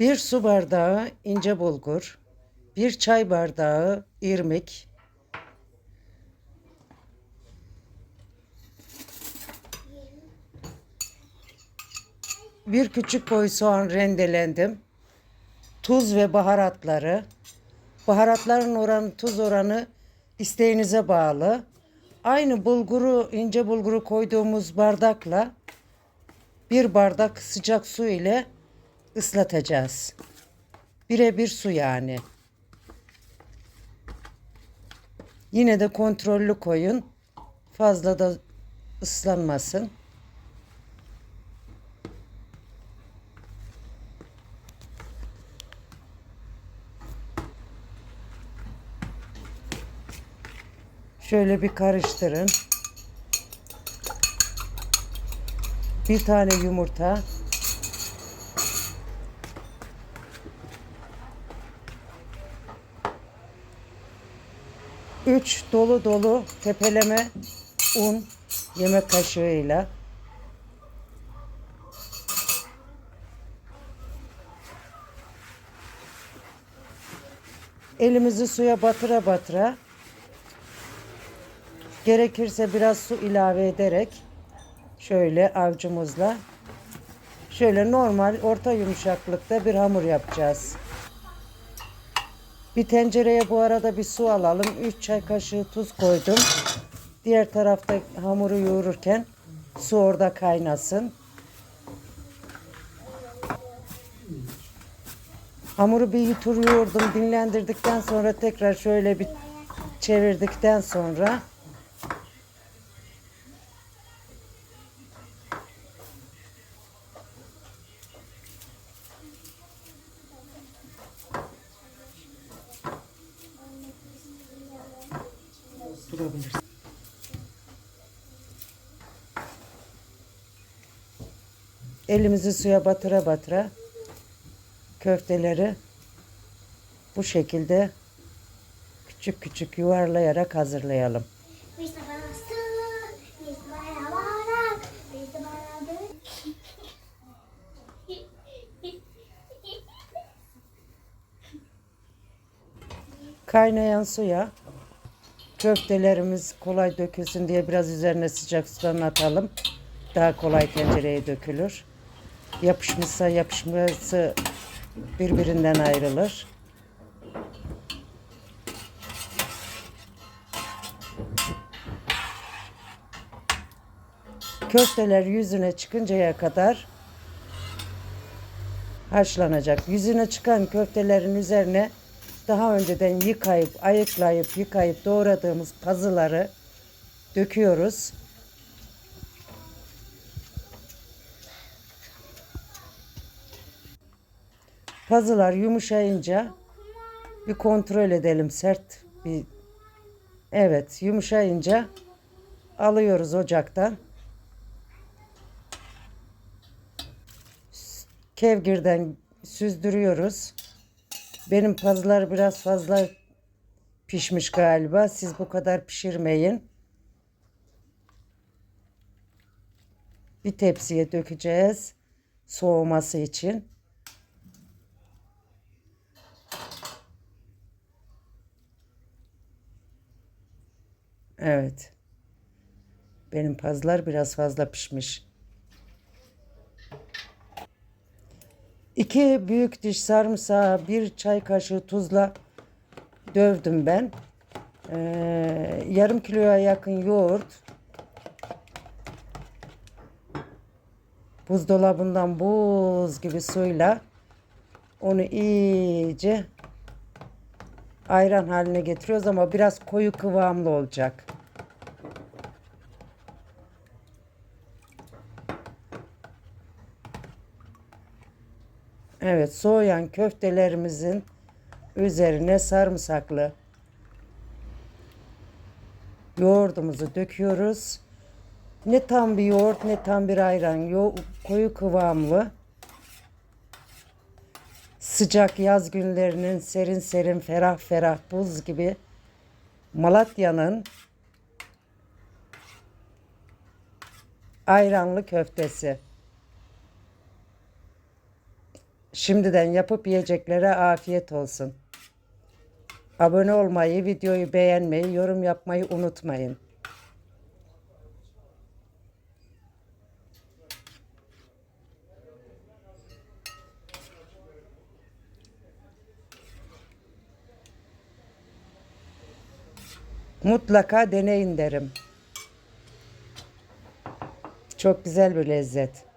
Bir su bardağı ince bulgur, bir çay bardağı irmik, bir küçük boy soğan rendelendim, tuz ve baharatları, baharatların oranı, tuz oranı isteğinize bağlı. Aynı bulguru, ince bulguru koyduğumuz bardakla bir bardak sıcak su ile ıslatacağız. Birebir su yani. Yine de kontrollü koyun. Fazla da ıslanmasın. Şöyle bir karıştırın. Bir tane yumurta. Üç dolu dolu tepeleme un yemek kaşığıyla. Elimizi suya batıra batıra gerekirse biraz su ilave ederek şöyle avcumuzla şöyle normal orta yumuşaklıkta bir hamur yapacağız. Bir tencereye bu arada bir su alalım. 3 çay kaşığı tuz koydum. Diğer tarafta hamuru yoğururken su orada kaynasın. Hamuru bir tur yoğurdum. Dinlendirdikten sonra tekrar şöyle bir çevirdikten sonra durabilirsin. Elimizi suya batıra batıra köfteleri bu şekilde küçük küçük yuvarlayarak hazırlayalım. Kaynayan suya köftelerimiz kolay dökülsün diye biraz üzerine sıcak sudan atalım. Daha kolay tencereye dökülür. Yapışmışsa yapışması birbirinden ayrılır. Köfteler yüzüne çıkıncaya kadar haşlanacak. Yüzüne çıkan köftelerin üzerine daha önceden yıkayıp, ayıklayıp, yıkayıp doğradığımız pazıları döküyoruz. Pazılar yumuşayınca bir kontrol edelim sert bir Evet, yumuşayınca alıyoruz ocaktan. Kevgirden süzdürüyoruz. Benim pazılar biraz fazla pişmiş galiba. Siz bu kadar pişirmeyin. Bir tepsiye dökeceğiz. Soğuması için. Evet. Benim pazılar biraz fazla pişmiş. İki büyük diş sarımsağı bir çay kaşığı tuzla dövdüm ben. Ee, yarım kiloya yakın yoğurt. Buzdolabından buz gibi suyla onu iyice ayran haline getiriyoruz ama biraz koyu kıvamlı olacak. Evet, soğuyan köftelerimizin üzerine sarımsaklı yoğurdumuzu döküyoruz. Ne tam bir yoğurt ne tam bir ayran. Yo koyu kıvamlı. Sıcak yaz günlerinin serin serin ferah ferah buz gibi Malatya'nın ayranlı köftesi. Şimdiden yapıp yiyeceklere afiyet olsun. Abone olmayı, videoyu beğenmeyi, yorum yapmayı unutmayın. Mutlaka deneyin derim. Çok güzel bir lezzet.